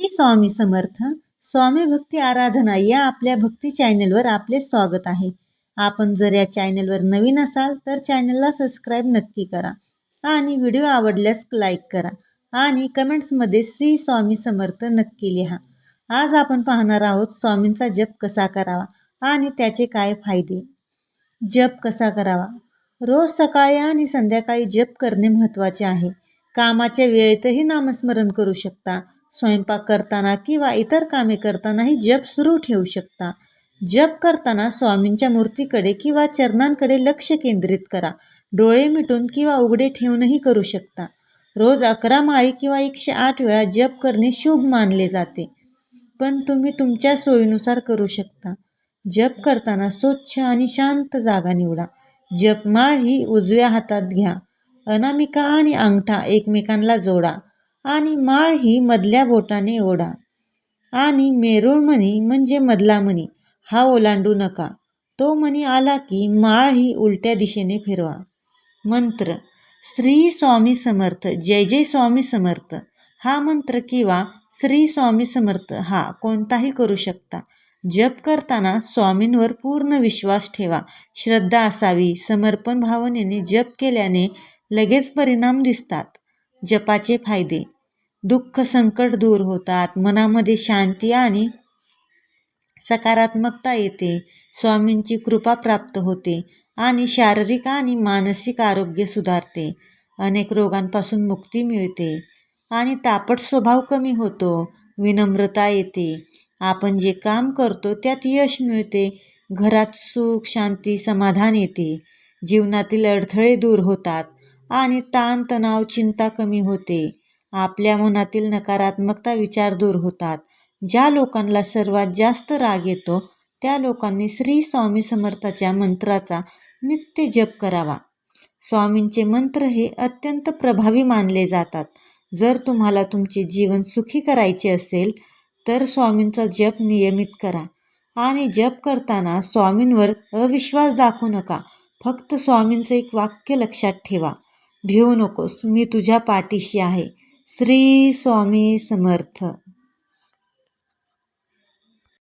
स्वामी समर्थ स्वामी भक्ती आराधना या आपल्या भक्ती चॅनलवर आपले स्वागत आहे. आपण जर या चॅनलवर नवीन असाल तर चॅनलला सबस्क्राईब नक्की करा आणि व्हिडिओ आवडल्यास लाईक करा आणि कमेंट्समध्ये श्री स्वामी समर्थ नक्की लिहा. आज आपण पाहणार आहोत स्वामींचा जप कसा करावा आणि त्याचे काय फायदे. जप कसा करावा? रोज सकाळी आणि संध्याकाळी जप करणे महत्त्वाचे आहे. कामाच्या वेळेतही नामस्मरण करू शकता. स्वयंपाक करताना किंवा इतर कामे करतानाही जप सुरू ठेवू शकता. जप करताना स्वामींच्या मूर्तीकडे किंवा चरणांकडे लक्ष केंद्रित करा. डोळे मिटून किंवा उघडे ठेवूनही करू शकता. रोज अकरा माळी किंवा एकशे आठ वेळा जप करणे शुभ मानले जाते. पण तुम्ही तुमच्या सोयीनुसार करू शकता. जप करताना स्वच्छ आणि शांत जागा निवडा. जपमाळ ही उजव्या हातात घ्या. अनामिका आणि अंगठा एकमेकांना जोडा आणि माळ ही मधल्या बोटाने ओढा. आणि मेरूळ मणी म्हणजे मधला मणी हा ओलांडू नका. तो मणी आला की माळ ही उलट्या दिशेने फिरवा. मंत्र श्री स्वामी समर्थ जय जय स्वामी समर्थ. हा मंत्र किंवा श्री स्वामी समर्थ हा कोणताही करू शकता. जप करताना स्वामींवर पूर्ण विश्वास ठेवा. श्रद्धा असावी. समर्पण भावनेने जप केल्याने लगेच परिणाम दिसतात. जपाचे फायदे. दुःख संकट दूर होतात. मनामध्ये शांती आणि सकारात्मकता येते. स्वामींची कृपा प्राप्त होते आणि शारीरिक आणि मानसिक आरोग्य सुधारते. अनेक रोगांपासून मुक्ती मिळते आणि तापट स्वभाव कमी होतो. विनम्रता येते. आपण जे काम करतो त्यात यश मिळते. घरात सुख शांती समाधान येते. जीवनातील अडथळे दूर होतात. आणि ताणतणाव चिंता कमी होते. आपल्या मनातील नकारात्मकता विचार दूर होतात. ज्या लोकांना सर्वात जास्त राग येतो त्या लोकांनी श्री स्वामी समर्थाच्या मंत्राचा नित्य जप करावा. स्वामींचे मंत्र हे अत्यंत प्रभावी मानले जातात. जर तुम्हाला तुमचे जीवन सुखी करायचे असेल तर स्वामींचा जप नियमित करा. आणि जप करताना स्वामींवर अविश्वास दाखवू नका. फक्त स्वामींचं एक वाक्य लक्षात ठेवा. भिवू नकोस मी तुझ्या पाठीशी आहे. श्री स्वामी समर्थ.